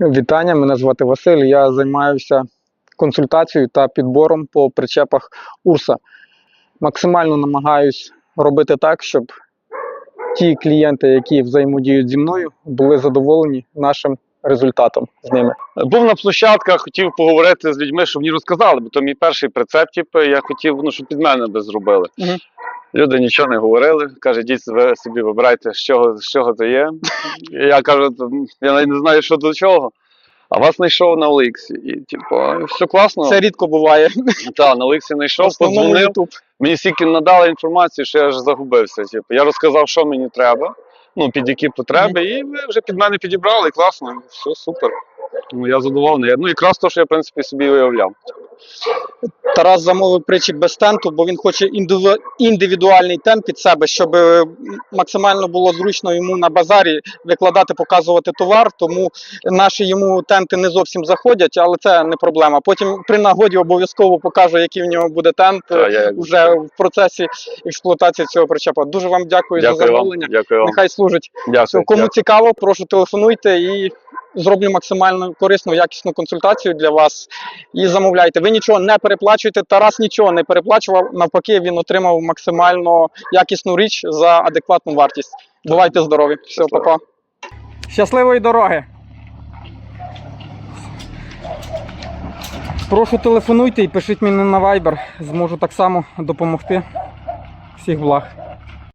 Вітання, мене звати Василь. Я займаюся консультацією та підбором по причепах Урса. Максимально намагаюсь робити так, щоб ті клієнти, які взаємодіють зі мною, були задоволені нашим результатом з ними. Був на площадках, хотів поговорити з людьми, щоб мені розказали, бо то мій перший прицеп, типу, я хотів, ну, щоб під мене би зробили. Мгм. Люди нічого не говорили. Каже, діть ви собі вибирайте, з чого, з чого це є. І я кажу, я навіть не знаю, що до чого. А вас знайшов на OLX. І, типу, все класно. Це рідко буває. Так, на OLX знайшов, подзвонив. Мені стільки надали інформацію, що я аж загубився. Типу, я розказав, що мені треба, ну, під які потреби, і ви вже під мене підібрали, класно, все супер. Ну, я задоволений. Ну, якраз то, що я, в принципі, собі уявляв. Тарас замовив причіп без тенту, бо він хоче індивідуальний тент під себе, щоб максимально було зручно йому на базарі викладати, показувати товар. Тому наші йому тенти не зовсім заходять, але це не проблема. Потім при нагоді обов'язково покажу, який в нього буде тент Та, е, вже в процесі експлуатації цього причепа. Дуже вам дякую, за Дякую вам. замовлення. Дякую вам. Нехай служить. Дякую. Кому дякую. цікаво, прошу телефонуйте і зроблю максимально корисну, якісну консультацію для вас. І замовляйте. Ви нічого не переплачуєте. Тарас нічого не переплачував. Навпаки, він отримав максимально якісну річ за адекватну вартість. Бувайте здорові. Все, па-па. Щасливої дороги. Прошу телефонуйте і пишіть мені на Viber. Зможу так само допомогти. Всіх благ.